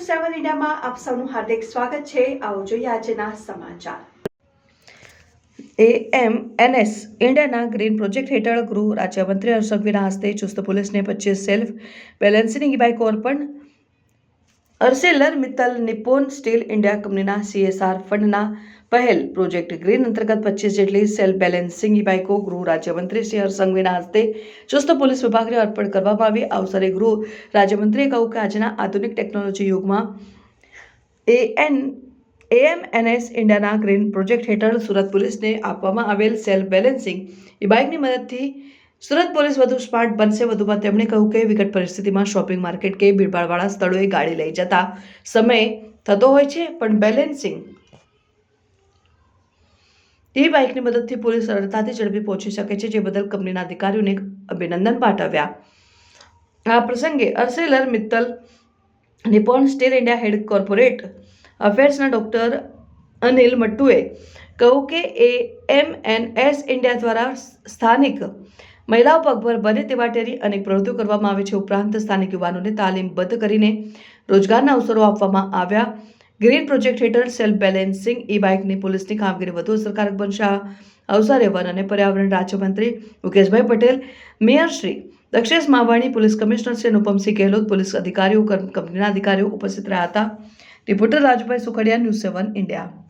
સેવન ઇન્ડિયામાં આપ સૌનું હાર્દિક સ્વાગત છે. આવો જોઈએ આજના સમાચાર. એએમએનએસ ઇન્ડિયાના ગ્રીન પ્રોજેક્ટ હેઠળ ગૃહ રાજ્યમંત્રી હર્ષ સંઘવીના હસ્તે ચુસ્ત પોલીસને પચીસ સેલ્ફ બેલેન્સિંગ બાય બાઇકો અર્પણ Arcelor, Mittal Nippon steel India કંપનીના સીએસઆર ફંડના પહેલ પ્રોજેક્ટ ગ્રીન અંતર્ગત પચીસ જેટલી સેલ્ફ બેલેન્સિંગ બાઇકો ગૃહ રાજ્યમંત્રી શ્રી હરસંઘવીના સંઘવીના હસ્તે ચુસ્ત પોલીસ વિભાગને અર્પણ કરવામાં આવી. અવસરે ગૃહ રાજ્યમંત્રીએ કહ્યું કે આજના આધુનિક ટેકનોલોજી યુગમાં એએન એએમએનએસ ઇન્ડિયાના ગ્રીન પ્રોજેક્ટ હેઠળ સુરત પોલીસને આપવામાં આવેલ સેલ્ફ બેલેન્સિંગ. બાઇકની મદદથી સુરત પોલીસ વધુ સ્માર્ટ બનશે, વધુમાં તેમણે કહ્યું કે વિકટ પરિસ્થિતિમાં શોપિંગ માર્કેટ કે ભીડભાડવાળા સ્થળોએ ગાડી લઈ જતા સમય થતો હોય છે, પણ બેલેન્સિંગ તે બાઇકની મદદથી પોલીસ સરળતાથી ઝડપી પહોંચી શકે છે, જે બદલ કંપનીના અધિકારીઓને અભિનંદન પાઠવ્યા. આ પ્રસંગે Arcelor Mittal Nippon steel India head corporate અફેર્સના doctor Anil મટ્ટુએ કહ્યું કે A M N S India દ્વારા સ્થાનિક મહિલાઓ પગભર બને તેવા ટેરી અનેક પ્રવૃત્તિઓ કરવામાં આવે છે. ઉપરાંત સ્થાનિક યુવાનોને તાલીમબદ્ધ કરીને રોજગારના અવસરો આપવામાં આવ્યા. ગ્રીન પ્રોજેક્ટ હેઠળ સેલ્ફ બેલેન્સિંગ ઈ બાઇકની પોલીસની કામગીરી વધુ અસરકારક બનશે. અવસરે વન અને પર્યાવરણ રાજ્યમંત્રી Mukeshbhai Patel, mayor Shri Dakshesh Mavani, police commissioner Shri Anupamsinh Gehlot, police અધિકારીઓ કંપનીના અધિકારીઓ ઉપસ્થિત રહ્યા હતા. Reporter Rajbhai Sukhadia, news seven India.